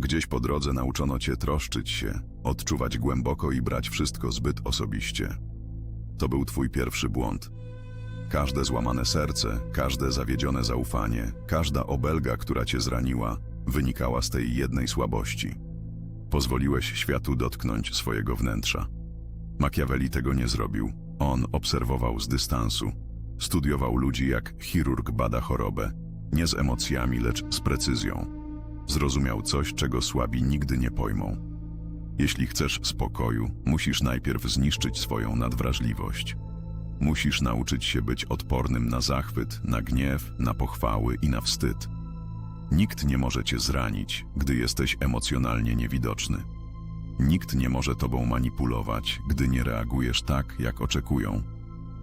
Gdzieś po drodze nauczono cię troszczyć się, odczuwać głęboko i brać wszystko zbyt osobiście. To był twój pierwszy błąd. Każde złamane serce, każde zawiedzione zaufanie, każda obelga, która cię zraniła, wynikała z tej jednej słabości. Pozwoliłeś światu dotknąć swojego wnętrza. Machiavelli tego nie zrobił. On obserwował z dystansu. Studiował ludzi jak chirurg bada chorobę. Nie z emocjami, lecz z precyzją. Zrozumiał coś, czego słabi nigdy nie pojmą. Jeśli chcesz spokoju, musisz najpierw zniszczyć swoją nadwrażliwość. Musisz nauczyć się być odpornym na zachwyt, na gniew, na pochwały i na wstyd. Nikt nie może cię zranić, gdy jesteś emocjonalnie niewidoczny. Nikt nie może tobą manipulować, gdy nie reagujesz tak, jak oczekują.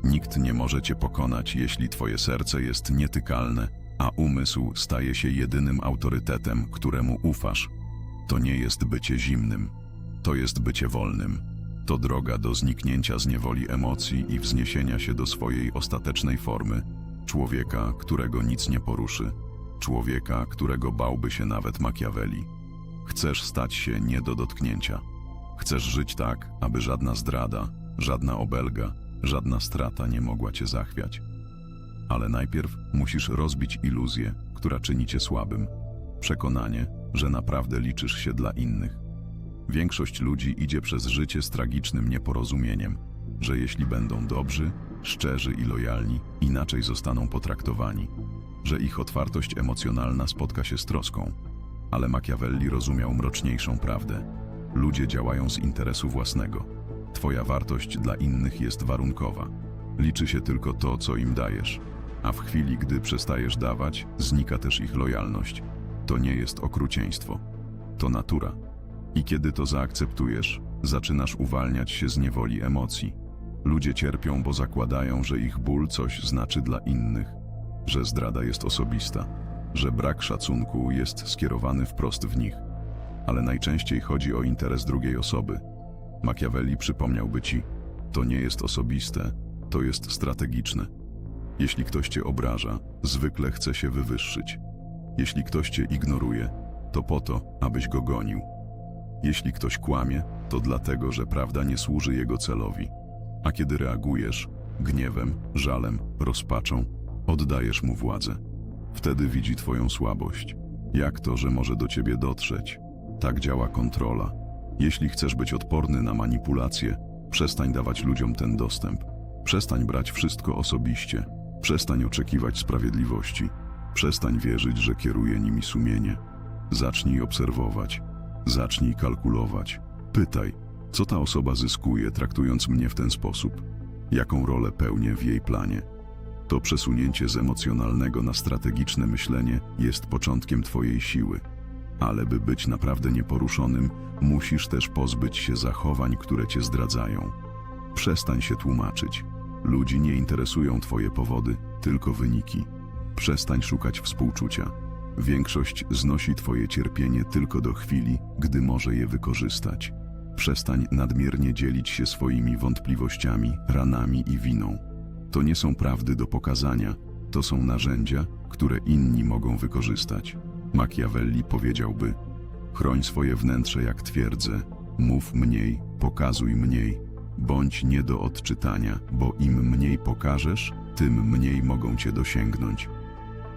Nikt nie może cię pokonać, jeśli twoje serce jest nietykalne, a umysł staje się jedynym autorytetem, któremu ufasz. To nie jest bycie zimnym, to jest bycie wolnym. To droga do zniknięcia z niewoli emocji i wzniesienia się do swojej ostatecznej formy człowieka, którego nic nie poruszy, człowieka, którego bałby się nawet Machiavelli. Chcesz stać się nie do dotknięcia. Chcesz żyć tak, aby żadna zdrada, żadna obelga, żadna strata nie mogła cię zachwiać. Ale najpierw musisz rozbić iluzję, która czyni cię słabym. Przekonanie, że naprawdę liczysz się dla innych. Większość ludzi idzie przez życie z tragicznym nieporozumieniem, że jeśli będą dobrzy, szczerzy i lojalni, inaczej zostaną potraktowani, że ich otwartość emocjonalna spotka się z troską. Ale Machiavelli rozumiał mroczniejszą prawdę. Ludzie działają z interesu własnego. Twoja wartość dla innych jest warunkowa. Liczy się tylko to, co im dajesz. A w chwili, gdy przestajesz dawać, znika też ich lojalność. To nie jest okrucieństwo. To natura. I kiedy to zaakceptujesz, zaczynasz uwalniać się z niewoli emocji. Ludzie cierpią, bo zakładają, że ich ból coś znaczy dla innych, że zdrada jest osobista, że brak szacunku jest skierowany wprost w nich. Ale najczęściej chodzi o interes drugiej osoby. Machiavelli przypomniałby ci, to nie jest osobiste, to jest strategiczne. Jeśli ktoś cię obraża, zwykle chce się wywyższyć. Jeśli ktoś cię ignoruje, to po to, abyś go gonił. Jeśli ktoś kłamie, to dlatego, że prawda nie służy jego celowi. A kiedy reagujesz gniewem, żalem, rozpaczą, oddajesz mu władzę. Wtedy widzi twoją słabość. Jak to, że może do ciebie dotrzeć? Tak działa kontrola. Jeśli chcesz być odporny na manipulacje, przestań dawać ludziom ten dostęp. Przestań brać wszystko osobiście. Przestań oczekiwać sprawiedliwości. Przestań wierzyć, że kieruje nimi sumienie. Zacznij obserwować. Zacznij kalkulować. Pytaj, co ta osoba zyskuje, traktując mnie w ten sposób? Jaką rolę pełnię w jej planie? To przesunięcie z emocjonalnego na strategiczne myślenie jest początkiem Twojej siły. Ale by być naprawdę nieporuszonym, musisz też pozbyć się zachowań, które Cię zdradzają. Przestań się tłumaczyć. Ludzi nie interesują Twoje powody, tylko wyniki. Przestań szukać współczucia. Większość znosi Twoje cierpienie tylko do chwili, gdy może je wykorzystać. Przestań nadmiernie dzielić się swoimi wątpliwościami, ranami i winą. To nie są prawdy do pokazania, to są narzędzia, które inni mogą wykorzystać. Machiavelli powiedziałby: Chroń swoje wnętrze jak twierdzę, mów mniej, pokazuj mniej, bądź nie do odczytania, bo im mniej pokażesz, tym mniej mogą cię dosięgnąć.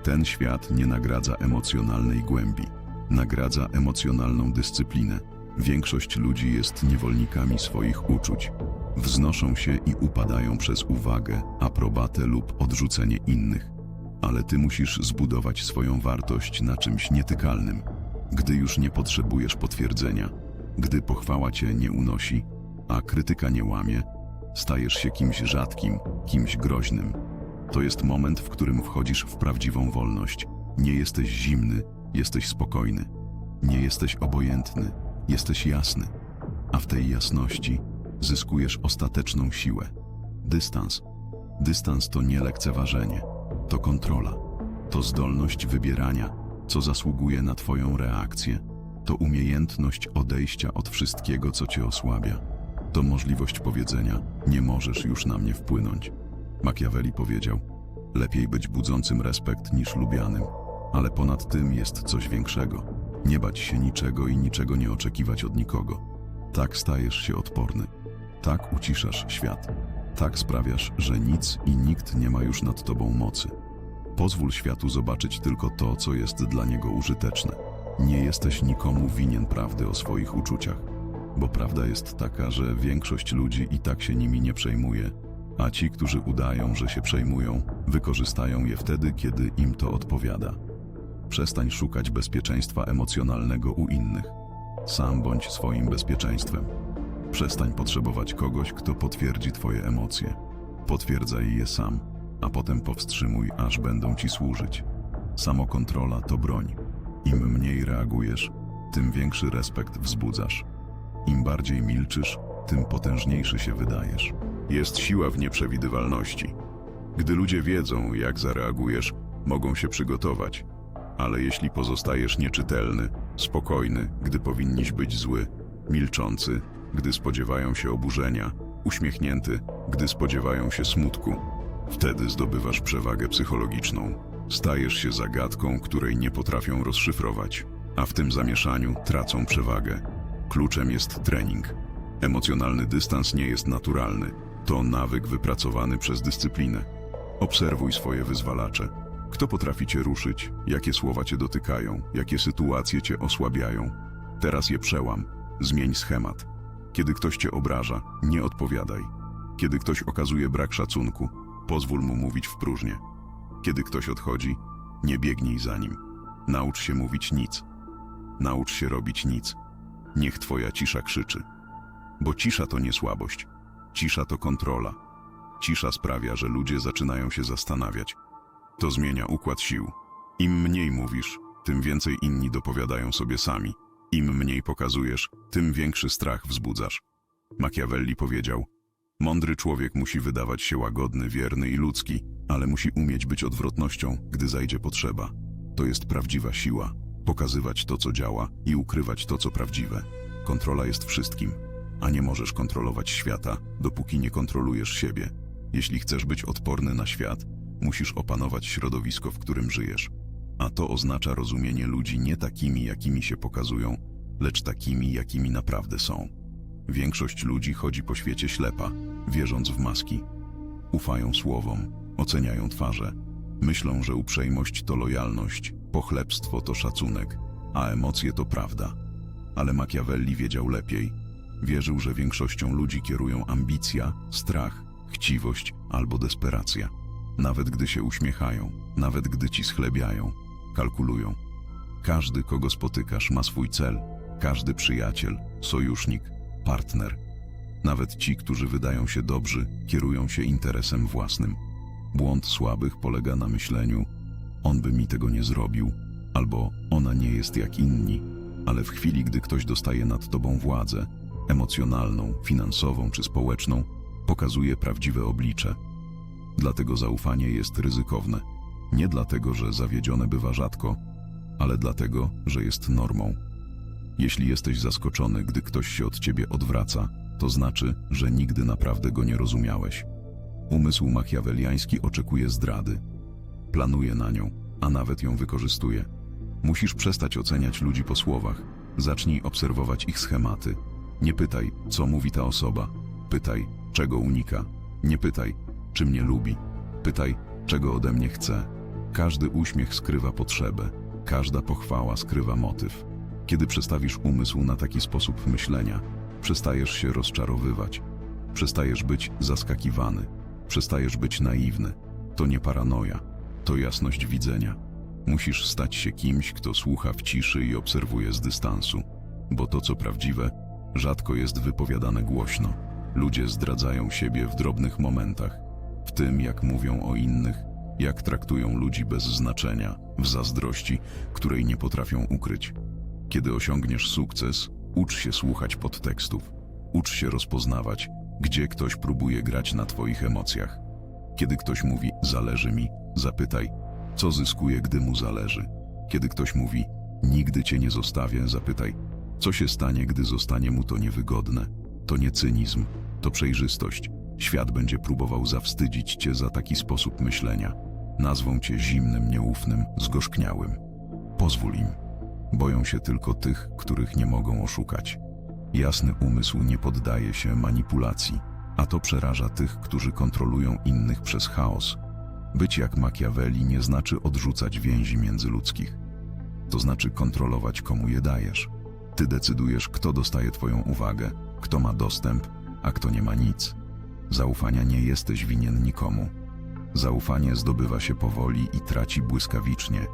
Ten świat nie nagradza emocjonalnej głębi, nagradza emocjonalną dyscyplinę. Większość ludzi jest niewolnikami swoich uczuć. Wznoszą się i upadają przez uwagę, aprobatę lub odrzucenie innych. Ale ty musisz zbudować swoją wartość na czymś nietykalnym. Gdy już nie potrzebujesz potwierdzenia, gdy pochwała cię nie unosi, a krytyka nie łamie, stajesz się kimś rzadkim, kimś groźnym. To jest moment, w którym wchodzisz w prawdziwą wolność. Nie jesteś zimny, jesteś spokojny. Nie jesteś obojętny, jesteś jasny. A w tej jasności zyskujesz ostateczną siłę. Dystans. Dystans to nie lekceważenie, to kontrola. To zdolność wybierania, co zasługuje na Twoją reakcję. To umiejętność odejścia od wszystkiego, co Cię osłabia. To możliwość powiedzenia: Nie możesz już na mnie wpłynąć. Machiavelli powiedział: Lepiej być budzącym respekt niż lubianym, ale ponad tym jest coś większego. Nie bać się niczego i niczego nie oczekiwać od nikogo. Tak stajesz się odporny. Tak uciszasz świat. Tak sprawiasz, że nic i nikt nie ma już nad tobą mocy. Pozwól światu zobaczyć tylko to, co jest dla niego użyteczne. Nie jesteś nikomu winien prawdy o swoich uczuciach, bo prawda jest taka, że większość ludzi i tak się nimi nie przejmuje, a ci, którzy udają, że się przejmują, wykorzystają je wtedy, kiedy im to odpowiada. Przestań szukać bezpieczeństwa emocjonalnego u innych. Sam bądź swoim bezpieczeństwem. Przestań potrzebować kogoś, kto potwierdzi Twoje emocje. Potwierdzaj je sam, a potem powstrzymuj, aż będą Ci służyć. Samokontrola to broń. Im mniej reagujesz, tym większy respekt wzbudzasz. Im bardziej milczysz, tym potężniejszy się wydajesz. Jest siła w nieprzewidywalności. Gdy ludzie wiedzą, jak zareagujesz, mogą się przygotować. Ale jeśli pozostajesz nieczytelny, spokojny, gdy powinniś być zły, milczący, gdy spodziewają się oburzenia, uśmiechnięty, gdy spodziewają się smutku, wtedy zdobywasz przewagę psychologiczną. Stajesz się zagadką, której nie potrafią rozszyfrować, a w tym zamieszaniu tracą przewagę. Kluczem jest trening. Emocjonalny dystans nie jest naturalny. To nawyk wypracowany przez dyscyplinę. Obserwuj swoje wyzwalacze. Kto potrafi cię ruszyć? Jakie słowa cię dotykają? Jakie sytuacje cię osłabiają? Teraz je przełam. Zmień schemat. Kiedy ktoś cię obraża, nie odpowiadaj. Kiedy ktoś okazuje brak szacunku, pozwól mu mówić w próżnię. Kiedy ktoś odchodzi, nie biegnij za nim. Naucz się mówić nic. Naucz się robić nic. Niech twoja cisza krzyczy. Bo cisza to nie słabość. Cisza to kontrola. Cisza sprawia, że ludzie zaczynają się zastanawiać. To zmienia układ sił. Im mniej mówisz, tym więcej inni dopowiadają sobie sami. Im mniej pokazujesz, tym większy strach wzbudzasz. Machiavelli powiedział: Mądry człowiek musi wydawać się łagodny, wierny i ludzki, ale musi umieć być odwrotnością, gdy zajdzie potrzeba. To jest prawdziwa siła. Pokazywać to, co działa i ukrywać to, co prawdziwe. Kontrola jest wszystkim, a nie możesz kontrolować świata, dopóki nie kontrolujesz siebie. Jeśli chcesz być odporny na świat, musisz opanować środowisko, w którym żyjesz. A to oznacza rozumienie ludzi nie takimi, jakimi się pokazują, lecz takimi, jakimi naprawdę są. Większość ludzi chodzi po świecie ślepa, wierząc w maski. Ufają słowom, oceniają twarze, myślą, że uprzejmość to lojalność, pochlebstwo to szacunek, a emocje to prawda. Ale Machiavelli wiedział lepiej. Wierzył, że większością ludzi kierują ambicja, strach, chciwość albo desperacja. Nawet gdy się uśmiechają, nawet gdy ci schlebiają, kalkulują. Każdy, kogo spotykasz, ma swój cel. Każdy przyjaciel, sojusznik, partner. Nawet ci, którzy wydają się dobrzy, kierują się interesem własnym. Błąd słabych polega na myśleniu: on by mi tego nie zrobił, albo ona nie jest jak inni. Ale w chwili, gdy ktoś dostaje nad tobą władzę, emocjonalną, finansową czy społeczną, pokazuje prawdziwe oblicze. Dlatego zaufanie jest ryzykowne. Nie dlatego, że zawiedzione bywa rzadko, ale dlatego, że jest normą. Jeśli jesteś zaskoczony, gdy ktoś się od ciebie odwraca, to znaczy, że nigdy naprawdę go nie rozumiałeś. Umysł machiaweliański oczekuje zdrady. Planuje na nią, a nawet ją wykorzystuje. Musisz przestać oceniać ludzi po słowach. Zacznij obserwować ich schematy. Nie pytaj, co mówi ta osoba. Pytaj, czego unika. Nie pytaj, czy mnie lubi. Pytaj, czego ode mnie chce. Każdy uśmiech skrywa potrzebę. Każda pochwała skrywa motyw. Kiedy przestawisz umysł na taki sposób myślenia, przestajesz się rozczarowywać. Przestajesz być zaskakiwany. Przestajesz być naiwny. To nie paranoja, to jasność widzenia. Musisz stać się kimś, kto słucha w ciszy i obserwuje z dystansu, bo to, co prawdziwe, rzadko jest wypowiadane głośno. Ludzie zdradzają siebie w drobnych momentach, w tym, jak mówią o innych, jak traktują ludzi bez znaczenia, w zazdrości, której nie potrafią ukryć. Kiedy osiągniesz sukces, ucz się słuchać podtekstów, ucz się rozpoznawać, gdzie ktoś próbuje grać na Twoich emocjach. Kiedy ktoś mówi zależy mi, zapytaj, co zyskuje, gdy mu zależy. Kiedy ktoś mówi nigdy Cię nie zostawię, zapytaj, co się stanie, gdy zostanie mu to niewygodne. To nie cynizm, to przejrzystość. Świat będzie próbował zawstydzić Cię za taki sposób myślenia. Nazwą Cię zimnym, nieufnym, zgorzkniałym. Pozwól im. Boją się tylko tych, których nie mogą oszukać. Jasny umysł nie poddaje się manipulacji, a to przeraża tych, którzy kontrolują innych przez chaos. Być jak Machiavelli nie znaczy odrzucać więzi międzyludzkich. To znaczy kontrolować, komu je dajesz. Ty decydujesz, kto dostaje Twoją uwagę, kto ma dostęp, a kto nie ma nic. Zaufania nie jesteś winien nikomu. Zaufanie zdobywa się powoli i traci błyskawicznie.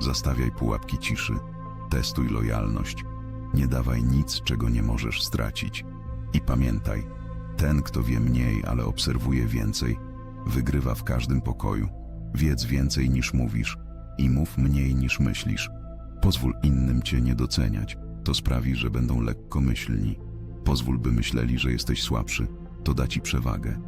Zastawiaj pułapki ciszy, testuj lojalność, nie dawaj nic, czego nie możesz stracić. I pamiętaj, ten, kto wie mniej, ale obserwuje więcej, wygrywa w każdym pokoju. Wiedz więcej niż mówisz i mów mniej niż myślisz. Pozwól innym cię nie doceniać, to sprawi, że będą lekkomyślni. Pozwól, by myśleli, że jesteś słabszy, to da ci przewagę.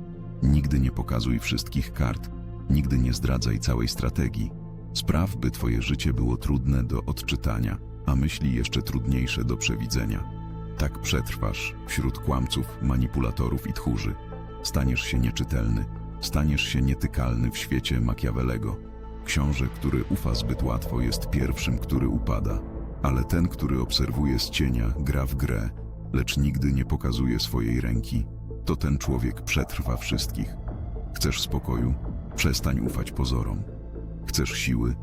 Nigdy nie pokazuj wszystkich kart, nigdy nie zdradzaj całej strategii. Spraw, by twoje życie było trudne do odczytania, a myśli jeszcze trudniejsze do przewidzenia. Tak przetrwasz wśród kłamców, manipulatorów i tchórzy. Staniesz się nieczytelny, staniesz się nietykalny w świecie Machiavellego. Książę, który ufa zbyt łatwo, jest pierwszym, który upada, ale ten, który obserwuje z cienia, gra w grę, lecz nigdy nie pokazuje swojej ręki. To ten człowiek przetrwa wszystkich. Chcesz spokoju? Przestań ufać pozorom. Chcesz siły?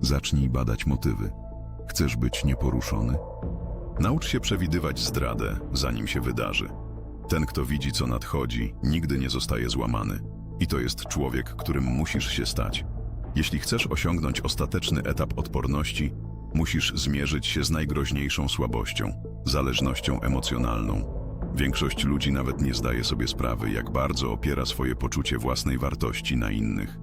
Zacznij badać motywy. Chcesz być nieporuszony? Naucz się przewidywać zdradę, zanim się wydarzy. Ten, kto widzi, co nadchodzi, nigdy nie zostaje złamany. I to jest człowiek, którym musisz się stać. Jeśli chcesz osiągnąć ostateczny etap odporności, musisz zmierzyć się z najgroźniejszą słabością zależnością emocjonalną. Większość ludzi nawet nie zdaje sobie sprawy, jak bardzo opiera swoje poczucie własnej wartości na innych.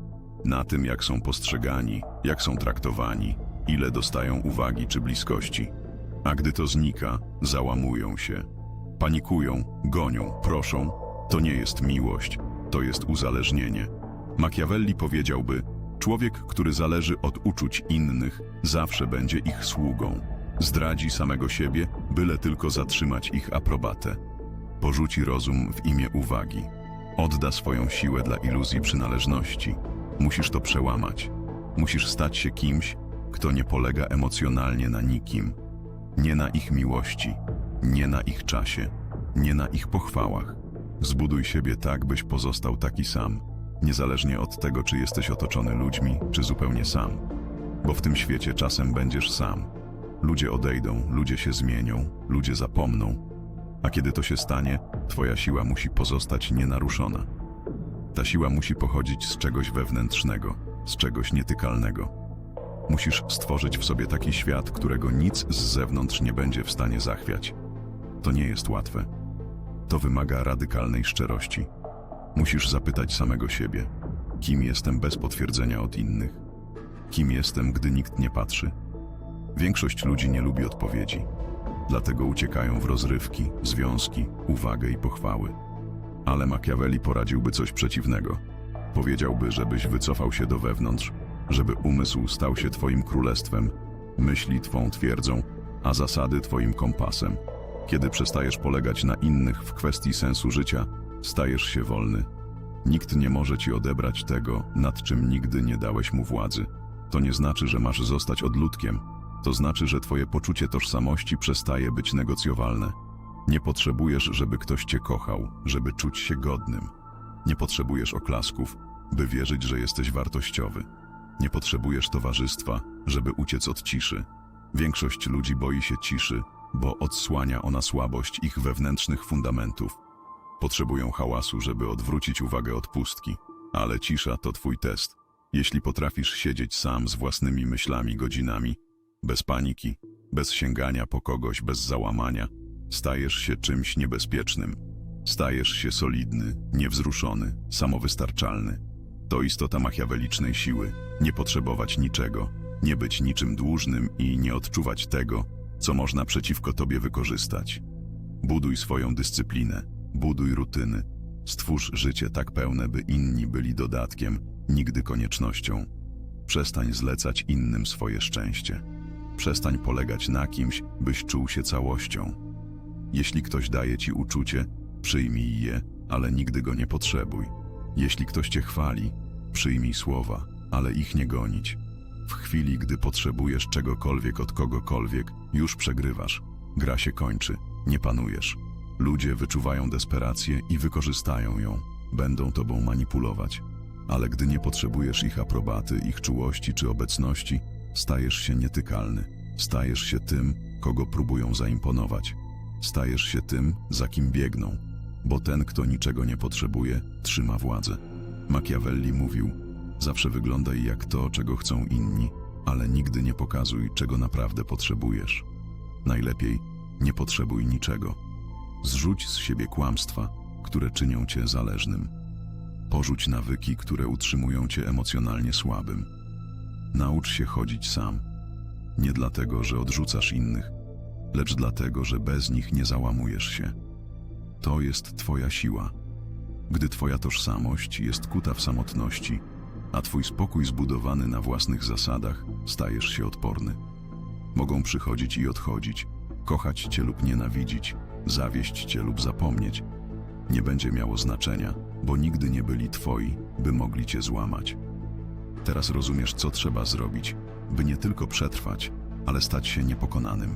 Na tym, jak są postrzegani, jak są traktowani, ile dostają uwagi czy bliskości. A gdy to znika, załamują się. Panikują, gonią, proszą. To nie jest miłość, to jest uzależnienie. Machiavelli powiedziałby: Człowiek, który zależy od uczuć innych, zawsze będzie ich sługą. Zdradzi samego siebie, byle tylko zatrzymać ich aprobatę. Porzuci rozum w imię uwagi. Odda swoją siłę dla iluzji przynależności. Musisz to przełamać. Musisz stać się kimś, kto nie polega emocjonalnie na nikim. Nie na ich miłości, nie na ich czasie, nie na ich pochwałach. Zbuduj siebie tak, byś pozostał taki sam, niezależnie od tego, czy jesteś otoczony ludźmi, czy zupełnie sam. Bo w tym świecie czasem będziesz sam. Ludzie odejdą, ludzie się zmienią, ludzie zapomną. A kiedy to się stanie, twoja siła musi pozostać nienaruszona. Ta siła musi pochodzić z czegoś wewnętrznego, z czegoś nietykalnego. Musisz stworzyć w sobie taki świat, którego nic z zewnątrz nie będzie w stanie zachwiać. To nie jest łatwe. To wymaga radykalnej szczerości. Musisz zapytać samego siebie, kim jestem bez potwierdzenia od innych? Kim jestem, gdy nikt nie patrzy? Większość ludzi nie lubi odpowiedzi. Dlatego uciekają w rozrywki, związki, uwagę i pochwały. Ale Machiavelli poradziłby coś przeciwnego. Powiedziałby, żebyś wycofał się do wewnątrz, żeby umysł stał się twoim królestwem, myśli twą twierdzą, a zasady twoim kompasem. Kiedy przestajesz polegać na innych w kwestii sensu życia, stajesz się wolny. Nikt nie może ci odebrać tego, nad czym nigdy nie dałeś mu władzy. To nie znaczy, że masz zostać odludkiem. To znaczy, że twoje poczucie tożsamości przestaje być negocjowalne. Nie potrzebujesz, żeby ktoś cię kochał, żeby czuć się godnym. Nie potrzebujesz oklasków, by wierzyć, że jesteś wartościowy. Nie potrzebujesz towarzystwa, żeby uciec od ciszy. Większość ludzi boi się ciszy, bo odsłania ona słabość ich wewnętrznych fundamentów. Potrzebują hałasu, żeby odwrócić uwagę od pustki, ale cisza to twój test. Jeśli potrafisz siedzieć sam z własnymi myślami godzinami, bez paniki, bez sięgania po kogoś, bez załamania, stajesz się czymś niebezpiecznym. Stajesz się solidny, niewzruszony, samowystarczalny. To istota machiawelicznej siły. Nie potrzebować niczego, nie być niczym dłużnym i nie odczuwać tego, co można przeciwko tobie wykorzystać. Buduj swoją dyscyplinę, buduj rutyny. Stwórz życie tak pełne, by inni byli dodatkiem, nigdy koniecznością. Przestań zlecać innym swoje szczęście. Przestań polegać na kimś, byś czuł się całością. Jeśli ktoś daje ci uczucie, przyjmij je, ale nigdy go nie potrzebuj. Jeśli ktoś cię chwali, przyjmij słowa, ale ich nie gonić. W chwili, gdy potrzebujesz czegokolwiek od kogokolwiek, już przegrywasz. Gra się kończy, nie panujesz. Ludzie wyczuwają desperację i wykorzystają ją. Będą tobą manipulować. Ale gdy nie potrzebujesz ich aprobaty, ich czułości czy obecności, stajesz się nietykalny. Stajesz się tym, kogo próbują zaimponować. Stajesz się tym, za kim biegną. Bo ten, kto niczego nie potrzebuje, trzyma władzę. Machiavelli mówił: Zawsze wyglądaj jak to, czego chcą inni, ale nigdy nie pokazuj, czego naprawdę potrzebujesz. Najlepiej nie potrzebuj niczego. Zrzuć z siebie kłamstwa, które czynią cię zależnym. Porzuć nawyki, które utrzymują cię emocjonalnie słabym. Naucz się chodzić sam. Nie dlatego, że odrzucasz innych, lecz dlatego, że bez nich nie załamujesz się. To jest Twoja siła. Gdy Twoja tożsamość jest kuta w samotności, a Twój spokój zbudowany na własnych zasadach, stajesz się odporny. Mogą przychodzić i odchodzić, kochać Cię lub nienawidzić, zawieść Cię lub zapomnieć. Nie będzie miało znaczenia, bo nigdy nie byli Twoi, by mogli Cię złamać. Teraz rozumiesz, co trzeba zrobić, by nie tylko przetrwać, ale stać się niepokonanym.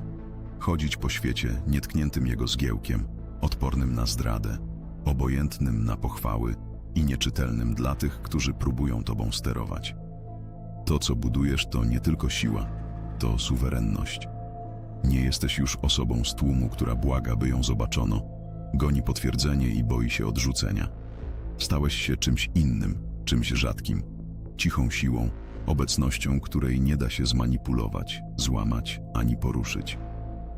Chodzić po świecie nietkniętym jego zgiełkiem, odpornym na zdradę, obojętnym na pochwały i nieczytelnym dla tych, którzy próbują tobą sterować. To, co budujesz, to nie tylko siła, to suwerenność. Nie jesteś już osobą z tłumu, która błaga, by ją zobaczono, goni potwierdzenie i boi się odrzucenia. Stałeś się czymś innym, czymś rzadkim, cichą siłą, obecnością, której nie da się zmanipulować, złamać ani poruszyć.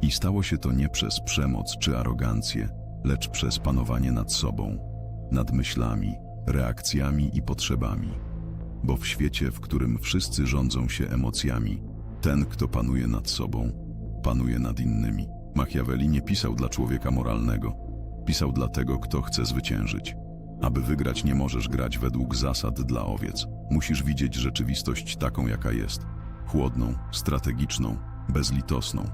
I stało się to nie przez przemoc czy arogancję, lecz przez panowanie nad sobą, nad myślami, reakcjami i potrzebami. Bo w świecie, w którym wszyscy rządzą się emocjami, ten, kto panuje nad sobą, panuje nad innymi. Machiavelli nie pisał dla człowieka moralnego, pisał dla tego, kto chce zwyciężyć. Aby wygrać, nie możesz grać według zasad dla owiec. Musisz widzieć rzeczywistość taką, jaka jest chłodną, strategiczną, bezlitosną.